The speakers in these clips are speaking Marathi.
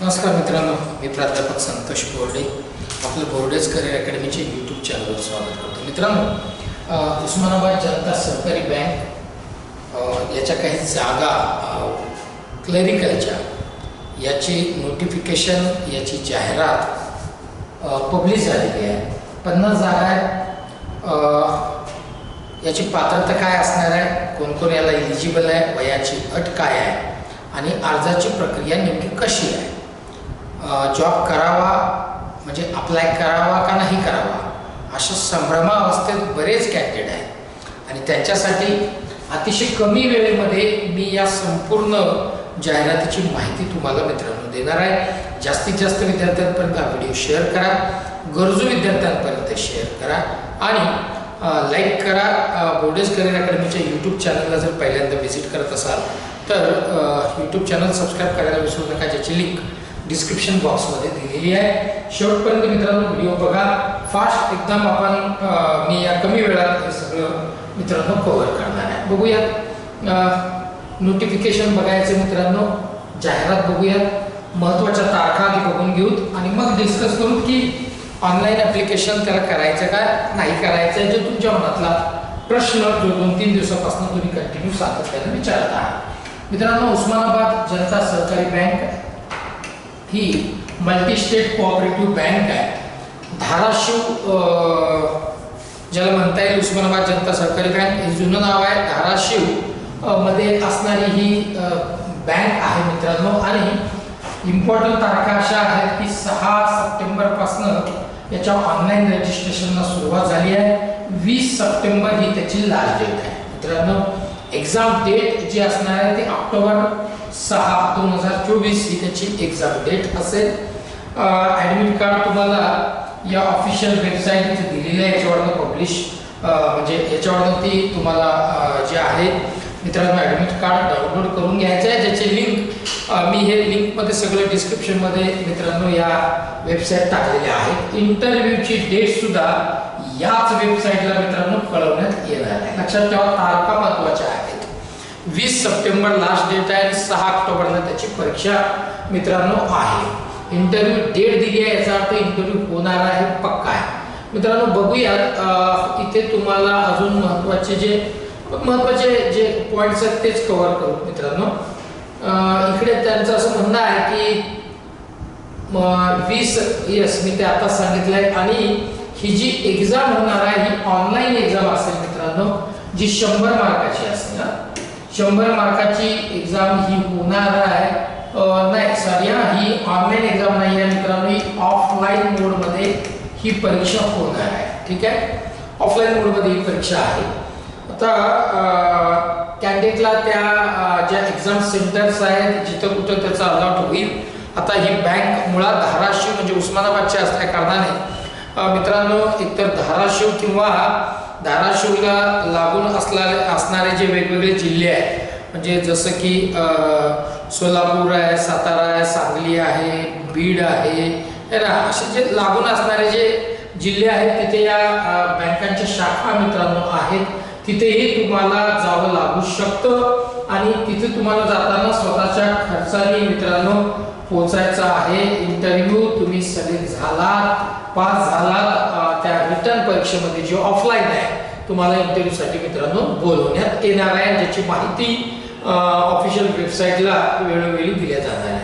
नमस्कार मित्रांनो मी प्राध्यापक संतोष बोर्डे. आपलं बोर्डेज करिअर अकॅडमीचे यूट्यूब चॅनलवर स्वागत करतो. मित्रांनो उस्मानाबाद जनता सहकारी बँक याच्या काही जागा क्लरिकलच्या याची नोटिफिकेशन याची जाहिरात पब्लिश झालेली आहे. पन्नास जागा आहेत. याची पात्रता काय असणार आहे? कोण कोण याला इलिजिबल आहे? वयाची अट काय आहे? आणि अर्जाची प्रक्रिया नेमकी कशी आहे? जॉब करावा म्हणजे अप्लाय करावा का नाही करावा अशा संभ्रमावस्थेत बरेच कॅन्डिडेट आहेत. आणि त्यांच्यासाठी अतिशय कमी वेळेमध्ये मी या संपूर्ण जाहिरातीची माहिती तुम्हाला मित्रांनो देणार आहे. जास्तीत जास्त विद्यार्थ्यांपर्यंत हा व्हिडिओ शेअर करा. गरजू विद्यार्थ्यांपर्यंत शेअर करा. आणि लाईक करा. बोर्डेज करिअर अकॅडमीच्या यूट्यूब चॅनलला जर पहिल्यांदा व्हिजिट करत असाल तर यूट्यूब चॅनल सबस्क्राईब करायला विसरू नका ज्याची लिंक डिस्क्रिप्शन बॉक्समध्ये दिलेली आहे. शेवटपर्यंत मित्रांनो व्हिडिओ बघा. फास्ट एकदम आपण मी या कमी वेळात हे सगळं मित्रांनो कव्हर करणार आहे. बघूयात. नोटिफिकेशन बघायचे मित्रांनो. जाहिरात बघूयात. महत्त्वाच्या तारखा आधी बघून घेऊत. आणि मग डिस्कस करू की ऑनलाईन ॲप्लिकेशन त्याला करायचं का नाही करायचं आहे जो तुमच्या मनातला प्रश्न जो दोन तीन दिवसापासून तुम्ही कंटिन्यू सातत्याने विचारत आहात. मित्रांनो उस्मानाबाद जनता सहकारी बँक ही मल्टी स्टेट कोऑपरेटिव्ह बँक आहे. धाराशिव ज्याला म्हणता येईल उस्मानाबाद जनता सहकारी बँक हे जुनं नाव आहे. धाराशिवमध्ये असणारी ही बँक आहे मित्रांनो. आणि इम्पॉर्टंट तारखा अशा आहेत की सहा सप्टेंबरपासनं याच्या ऑनलाईन रजिस्ट्रेशनला सुरुवात झाली आहे. वीस सप्टेंबर ही त्याची लास्ट डेट आहे. मित्रांनो एक्झाम डेट जी असणार आहे ती ऑक्टोबर सहा दोन हजार चोवीस ही त्याची एक्झाम डेट असेल ॲडमिट कार्ड तुम्हाला या ऑफिशियल वेबसाईट इथे दिलेली आहे याच्यावरनं पब्लिश म्हणजे याच्यावरनं ती तुम्हाला जे आहे मित्रांनो ॲडमिट कार्ड डाउनलोड करून घ्यायचं आहे. ज्याचे लिंक मी हे लिंकमध्ये सगळं डिस्क्रिप्शनमध्ये मित्रांनो या वेबसाईट टाकलेल्या आहेत. इंटरव्ह्यूची डेटसुद्धा याच वेबसाईटला मित्रांनो कळवण्यात येणार आहे. लक्षात ठेवा तारखा महत्त्वाच्या आहेत. वीस सप्टेंबर लास्ट डेट आहे आणि सहा ऑक्टोबरला त्याची परीक्षा मित्रांनो आहे. इंटरव्ह्यू डेट दिली आहे याचा अर्थ इंटरव्ह्यू होणार आहे पक्का आहे. मित्रांनो बघूयात इथे तुम्हाला अजून महत्त्वाचे जे महत्त्वाचे जे पॉईंट्स आहेत तेच कव्हर करू मित्रांनो. इकडे त्यांचं असं म्हणणं आहे की वीस येस मी ते आता सांगितलं आहे आणि ही जी एक्झाम होणार आहे ही ऑनलाईन एक्झाम असेल मित्रांनो जी शंभर मार्काची असेल. शंभर मार्काची एक्झाम ही होणार आहे. नाही सॉरी हा ही ऑनलाईन एक्झाम नाही आहे मित्रांनो. ही ऑफलाईन मोडमध्ये ही परीक्षा होणार आहे. ठीक आहे? ऑफलाईन मोडमध्ये ही परीक्षा आहे. आता कॅन्डिडेटला त्या ज्या एक्झाम सेंटर्स आहेत जिथं कुठं त्याचा अलॉट होईल. आता ही बँक मुळात धाराशिव म्हणजे उस्मानाबादची असल्या कारणाने. मित्रांनो एकतर धाराशिव किंवा धाराशिवला लागून असणारे असणारे जे वेगवेगळे जिल्हे आहेत म्हणजे जसं की सोलापूर आहे सातारा आहे सांगली आहे बीड आहे ना असे जे लागून असणारे जे जिल्हे आहेत तिथे या बँकांच्या शाखा मित्रांनो आहेत तिथेही तुम्हाला जावं लागू शकतं. आणि तिथे तुम्हाला जाताना स्वतःच्या खर्चाने मित्रांनो पोचायचं आहे. इंटरव्ह्यू तुम्ही सगळे झालात पास झालात. त्या रिटर्न परीक्षेमध्ये जे ऑफलाईन आहे तुम्हाला इंटरव्ह्यूसाठी मित्रांनो बोलवण्यात येणार आहे ज्याची माहिती ऑफिशियल वेबसाईटला वेळोवेळी दिल्या जाणार आहे.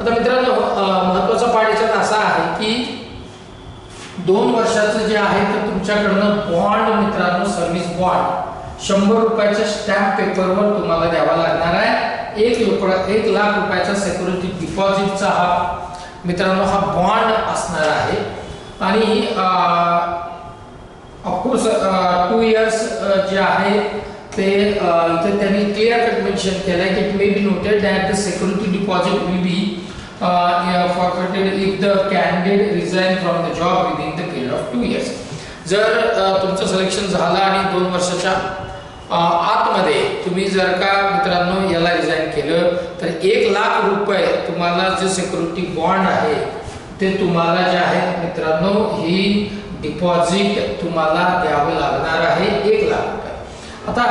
आता मित्रांनो महत्त्वाचा महत्त्वाचा पाठ याच्यात असा आहे की दोन वर्षाचं जे आहे तर तुमच्याकडनं बॉन्ड मित्रांनो सर्व्हिस बॉन्ड शंभर रुपयाच्या स्टॅम्प पेपरवर तुम्हाला द्यावा लागणार आहे. एक लोक एक लाख रुपयाचा सेक्युरिटी डिपॉझिटचा हा मित्रांनो हा बॉन्ड असणार आहे. आणि ऑफकोर्स टू इयर्स जे आहे ते इथे त्यांनी क्लिअर कट मेन्शन केलं आहे की it may be noted that the security deposit will be forfeited if the candidate resign from the job within the period of two years जर तुमचं सिलेक्शन झालं आणि दोन वर्षाच्या आतमध्ये तुम्ही जर का मित्रांनो याला रिझाईन एक लाख रुपये तुम्हाला जे सिक्युरिटी बॉन्ड आहे ते तुम्हाला जे आहे मित्रांनो ही डिपॉझिट तुम्हाला द्यावं लागणार आहे एक लाख रुपये. आता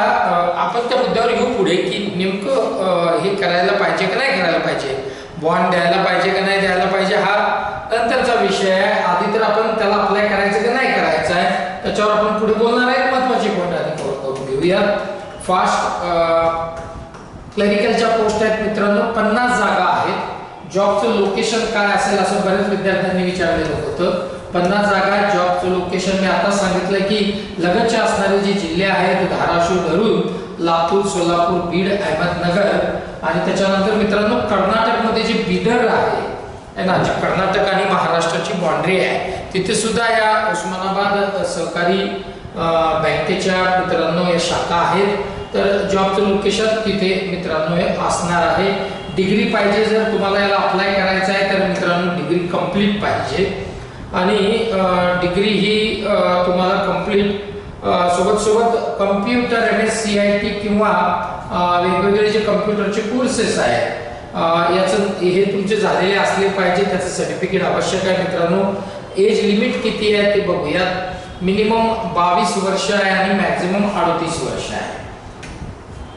आपण त्या मुद्द्यावर येऊ पुढे की नेमकं हे करायला पाहिजे का नाही करायला पाहिजे? बॉन्ड द्यायला पाहिजे का नाही द्यायला पाहिजे हा नंतरचा विषय आहे. आधी तर आपण त्याला अप्लाय करायचं का नाही करायचं आहे त्याच्यावर आपण पुढे बोलणार आहे. महत्वाची पॉईंट आधी करून घेऊया फास्ट क्लरिकलच्या पोस्ट आहेत मित्रांनो पन्नास जागा आहेत. जॉबचं लोकेशन काय असेल असं बऱ्याच विद्यार्थ्यांनी विचारलेलं होतं. पन्नास जागा जॉबचं लोकेशन मी आता सांगितलं की लगतचे असणारे जे जिल्हे आहेत धाराशिव धरून लातूर सोलापूर बीड अहमदनगर आणि त्याच्यानंतर मित्रांनो कर्नाटकमध्ये जे बिदर आहे है ना जे कर्नाटक आणि महाराष्ट्राची बाउंड्री आहे तिथे सुद्धा या उस्मानाबाद सहकारी बँकेच्या मित्रांनो या शाखा आहेत. तर जॉबचं लोकेशन तिथे मित्रांनो हे असणार आहे. डिग्री पाहिजे जर तुम्हाला याला अप्लाय करायचं आहे तर मित्रांनो डिग्री कंप्लीट पाहिजे. आणि डिग्री ही तुम्हाला कंप्लीट सोबत सोबत computer M S C I T किंवा वेगवेगळे जे कम्प्युटरचे कोर्सेस आहेत याचं हे तुमचे झालेले असले पाहिजे त्याचं सर्टिफिकेट आवश्यक आहे मित्रांनो. एज लिमिट किती आहे ते बघूयात. मिनिमम बावीस वर्ष आहे आणि मॅक्झिमम अडतीस वर्ष आहे.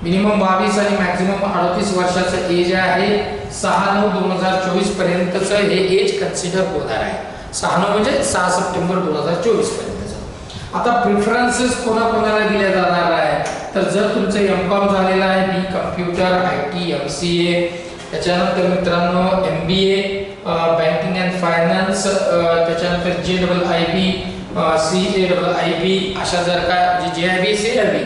मिनिमम बावीस आणि मॅक्झिमम अडतीस वर्षाचं एज आहे. सहा नऊ दोन हजार चोवीस पर्यंतचं हे एज कन्सिडर होणार आहे. सहा नऊ म्हणजे सहा सप्टेंबर दोन हजार चोवीस पर्यंतचं. आता प्रिफरन्सेस कोणाकोणाला दिल्या जाणार आहे? तर जर तुमचं एम कॉम झालेलं आहे B computer I T M C A त्याच्यानंतर मित्रांनो M B A banking and finance त्याच्यानंतर J double I B C A double I B अशा जर का जे J I B C I B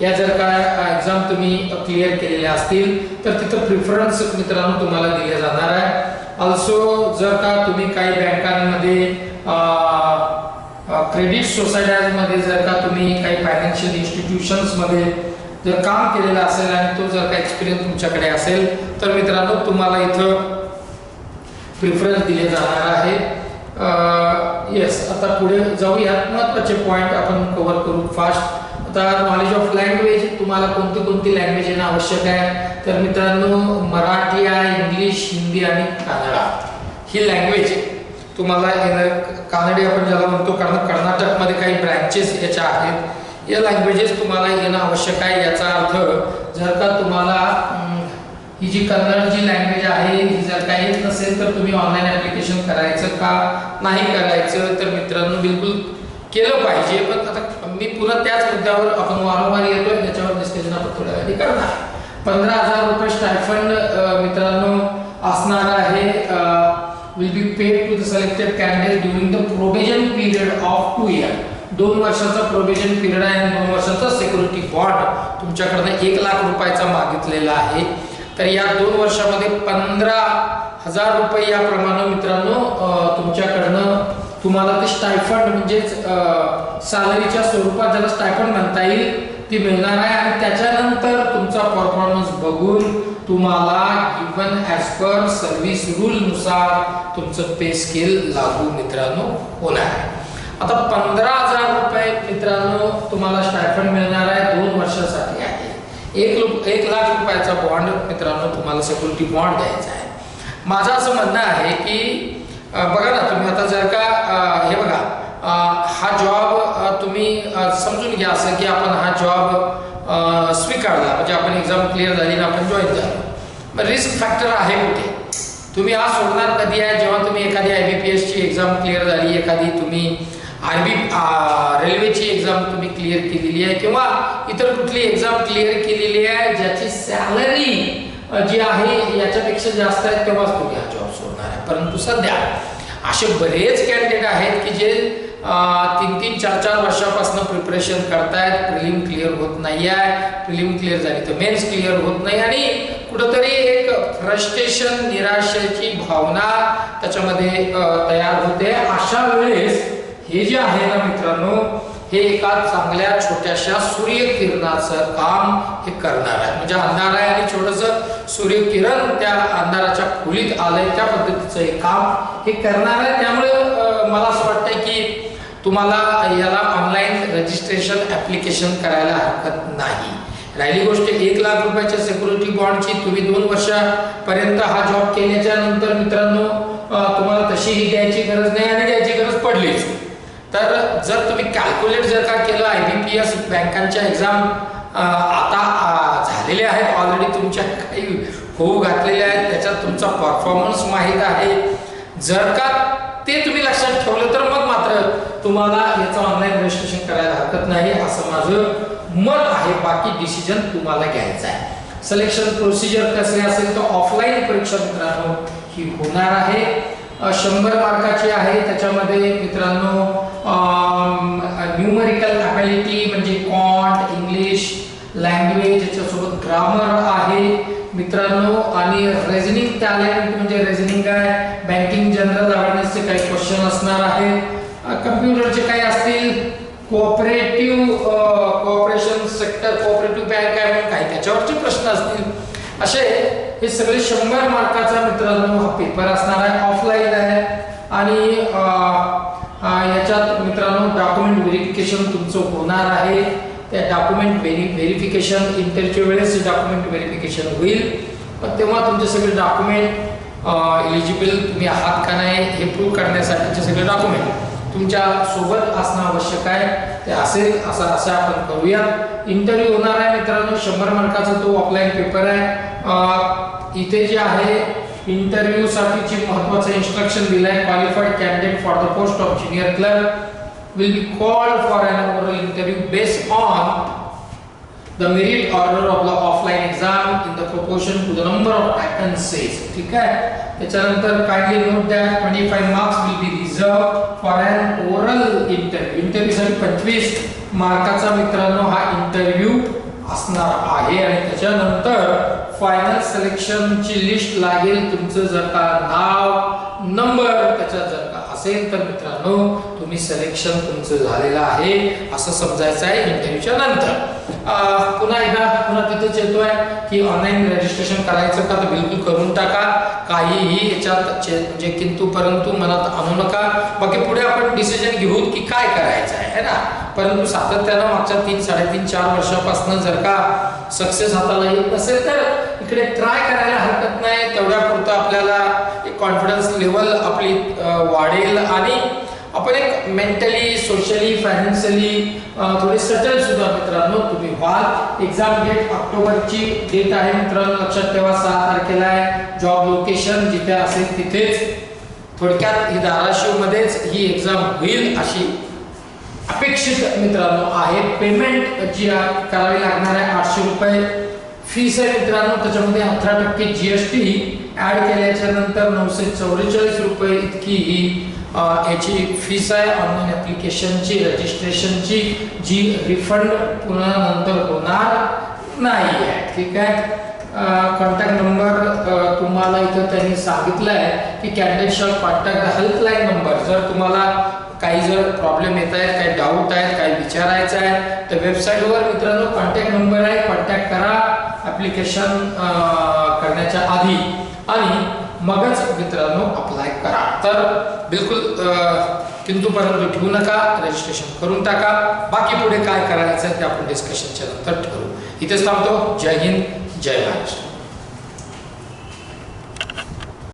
या जर का एक्झाम तुम्ही क्लिअर केलेल्या असतील तर तिथं प्रिफरन्स मित्रांनो तुम्हाला दिले जाणार आहे. ऑल्सो जर का तुम्ही काही बँकांमध्ये क्रेडिट सोसायट्यांमध्ये जर का तुम्ही काही फायनान्शियल इन्स्टिट्यूशन्समध्ये जर काम केलेलं असेल आणि तो जर का एक्सपिरियन्स तुमच्याकडे असेल तर मित्रांनो तुम्हाला इथं प्रिफरन्स दिले जाणार आहे. येस आता पुढे जाऊयात. महत्त्वाचे पॉईंट आपण कव्हर करू फास्ट तर नॉलेज ऑफ लँग्वेज तुम्हाला कोणती कोणती लँग्वेज येणं आवश्यक आहे? तर मित्रांनो मराठी आहे इंग्लिश हिंदी आणि कन्नडा. ही लँग्वेज तुम्हाला येणं कानडी आपण ज्याला म्हणतो कारण कर्नाटकमध्ये काही ब्रँचेस याच्या आहेत. या लँग्वेजेस तुम्हाला येणं आवश्यक आहे याचा अर्थ जर का तुम्हाला ही जी कन्नड जी लँग्वेज आहे ही जर का येत नसेल तर तुम्ही ऑनलाईन ऍप्लिकेशन करायचं का? नाही करायचं तर मित्रांनो बिलकुल केलं पाहिजे पण आता मी पुन्हा त्याच मुद्द्यावर आपण वारंवार येतोय त्याच्यावर डिस्कशन आपण थोड्या वेळाने करणार. पंधरा हजार रुपये स्टायफंड मित्रांनो असणार आहे will be paid to the selected candidate during the probation period of two year दोन वर्षाचा प्रोबेशन पिरियड आहे आणि दोन वर्षाचा सिक्युरिटी बॉन्ड तुमच्याकडनं एक लाख रुपयाचा मागितलेला आहे. तर या दोन वर्षामध्ये पंधरा हजार रुपये याप्रमाणे मित्रांनो तुमच्याकडनं तुम्हाला ते स्टायफंड म्हणजेच सॅलरीच्या स्वरूपात ज्याला स्टायफंड म्हणता येईल ती मिळणार आहे. आणि त्याच्यानंतर तुमचा परफॉर्मन्स बघून तुम्हाला इव्हन ॲज पर सर्व्हिस रूलनुसार तुमचं पे स्केल लागू मित्रांनो होणार आहे. आता पंधरा हजार रुपये मित्रांनो तुम्हाला स्टायफंड मिळणार आहे दोन वर्षासाठी आहे. एक लु- एक लाख रुपयाचा बॉन्ड मित्रांनो तुम्हाला सिक्युरिटी बॉन्ड द्यायचा आहे. माझं असं म्हणणं आहे की बघा ना तुम्ही आता जर का हे बघा हा जॉब तुम्ही समजून घ्या असं की आपण हा जॉब स्वीकारला. म्हणजे आपण एक्झाम क्लिअर झाली आणि आपण जॉईन झालो. मग रिस्क फॅक्टर आहे कुठे? तुम्ही आज सोडणार कधी आहे? जेव्हा तुम्ही एखादी आय बी पी एसची एक्झाम क्लिअर झाली एखादी तुम्ही आर बी रेल्वेची एक्झाम तुम्ही क्लिअर केलेली आहे किंवा इतर कुठली एक्झाम क्लिअर केलेली आहे ज्याची सॅलरी जी आहे याच्यापेक्षा जास्त आहे तेव्हाच तुम्ही हा जॉब सोडणार आहे परंतु सध्या असे बरेच कॅन्डिडेट आहेत की जे तीन तीन चार चार वर्षापासून प्रिपरेशन करतायत. प्रिलिम क्लिअर होत नाही आहे प्रिलिम क्लिअर झाली तर मेन्स क्लिअर होत नाही. आणि कुठंतरी एक फ्रस्ट्रेशन निराशेची भावना त्याच्यामध्ये तयार होते. अशा वेळेस हे जे आहे ना मित्रांनो हे एका चांगल्या छोट्याशा सूर्यकिरणाचं काम हे करणार आहे. म्हणजे अंधार आहे आणि छोटस सूर्यकिरण त्या अंधाराच्या खोलीत आलंय त्या पद्धतीचं हे काम हे करणार आहे. त्यामुळे मला असं वाटतंय की तुम्हाला याला ऑनलाईन रजिस्ट्रेशन ऍप्लिकेशन करायला हरकत नाही. राहिली गोष्ट एक लाख रुपयाच्या सिक्युरिटी बॉन्डची तुम्ही दोन वर्षापर्यंत हा जॉब केल्याच्यानंतर मित्रांनो तुम्हाला तशीही द्यायची गरज नाही आणि द्यायची गरज पडलीच. तर जर तुम्ही कॅल्क्युलेट जर का केलं आय बी पी एस बँकांच्या एक्झाम आता झालेले झालेल्या आहेत. ऑलरेडी तुमच्या काही होऊ घातलेले आहेत. त्याच्यात तुमचा परफॉर्मन्स माहीत आहे. जर का ते तुम्ही लक्षात ठेवलं तर मग मात्र तुम्हाला याचं ऑनलाईन रजिस्ट्रेशन करायला हरकत नाही. असं माझं मत आहे. बाकी डिसिजन तुम्हाला घ्यायचा आहे. सिलेक्शन प्रोसिजर कसे असेल तर ऑफलाईन परीक्षा मित्रांनो ही होणार आहे. शंभर मार्काची आहे. त्याच्यामध्ये मित्रांनो Um, न्यूमरिकल ॲबिलिटी म्हणजे कॉन्ट इंग्लिश लँग्वेज याच्यासोबत ग्रामर आहे. मित्रांनो आणि रेझनिंग टॅलेंट म्हणजे रेझनिंग काय? बँकिंग जनरल अवेअरनेसचे काही क्वेश्चन असणार आहेत. कम्प्युटरचे काही असतील? Cooperative cooperation sector cooperative bank आहे म्हणून काही त्याच्यावरचे प्रश्न असतील. असे हे सगळे शंभर मार्काचा मित्रांनो हा पेपर असणार आहे. ऑफलाईन आहे. आणि याच्यात मित्रांनो डॉक्युमेंट व्हेरिफिकेशन तुमचं होणार आहे. त्या डॉक्युमेंट व्हेरी व्हेरिफिकेशन इंटरच्या वेळेस डॉक्युमेंट व्हेरिफिकेशन होईल. पण तेव्हा तुमचे सगळे डॉक्युमेंट एलिजिबल तुम्ही आहात का नाही हे प्रूव्ह करण्यासाठीचे सगळे डॉक्युमेंट तुमच्यासोबत असणं आवश्यक आहे. ते असेल असं असं आपण करूया. इंटरव्ह्यू होणार आहे मित्रांनो. शंभर मार्काचा तो ऑफलाईन पेपर आहे. इथे जे आहे इंटरव्ह्यू साठीचे महत्वाचं इन्स्ट्रक्शन आहे qualified candidate for the post of junior clerk will be called for an oral interview based on the merit order of the offline exam in the proportion to the number of vacancies ठीक आहे? त्याच्यानंतर kindly note that 25 marks will be reserve for an oral interview इंटरव्ह्यूसाठी पंचवीस 25 मार्काचा मित्रांनो हा इंटरव्ह्यू असणार आहे. आणि त्याच्यानंतर फायनल सिलेक्शनची लिस्ट लागेल. तुमचं जर का नाव नंबर त्याच्यात जर का असेल तर मित्रांनो तुम्ही सिलेक्शन तुमचं झालेलं आहे असं समजायचं आहे इंटरव्ह्यूच्या नंतर. पुन्हा एकदा पुन्हा तिथेच येतोय की ऑनलाईन रजिस्ट्रेशन करायचं का तर बिलकुल करून टाका. काहीही याच्यात म्हणजे किंतु परंतु मनात आणू नका. बाकी पुढे आपण डिसिजन घेऊ की काय करायचं आहे है ना? परंतु सातत्यानं मागच्या तीन साडेतीन चार वर्षापासून जर का सक्सेस हाताला येत नसेल तर इकडे ट्राय करायला हरकत नाही. तेवढ्या पुरतं आपल्याला एक कॉन्फिडन्स लेवल आपली वाढेल आणि आपण एक मेंटली सोशली फायनान्शियली थोडे सटल सुद्धा मित्रांनो तुम्ही व्हाल एक्झाम डेट ऑक्टोबरची डेट आहे मित्रांनो लक्षात ठेवा. सहा तारखेला आहे. जॉब लोकेशन जिथे असेल तिथेच. थोडक्यात ही धाराशिवमध्येच ही एक्झाम होईल अशी अपेक्षित मित्रांनो आहे. पेमेंट जी करावी लागणार आहे आठशे रुपये. फीस आहे मित्रांनो त्याच्यामध्ये अठरा टक्के जी एस टी ऍड केल्याच्यानंतर नऊशे चौवेचाळीस रुपये इतकी ही याची फीस आहे. ऑनलाईन ऍप्लिकेशनची रजिस्ट्रेशनची जी रिफंड पुन्हा नंतर होणार नाही आहे. ठीक आहे? कॉन्टॅक्ट नंबर तुम्हाला इथं त्यांनी सांगितलं आहे की candidate shop contact helpline number जर तुम्हाला काही जर प्रॉब्लेम येत आहेत काही डाऊट आहेत काही विचारायचं आहे तर वेबसाईटवर मित्रांनो कॉन्टॅक्ट नंबर आहे. कॉन्टॅक्ट करा. ॲप्लिकेशन करण्याच्या आधी. आणि मगच मित्रांनो अप्लाय करा. तर बिलकुल किंतु परंतु ठेवू नका रजिस्ट्रेशन करून टाका. बाकी पुढे काय करायचं आहे ते आपण डिस्कशनच्या नंतर ठरवू. इथेच थांबतो. जय हिंद जय महाराष्ट्र.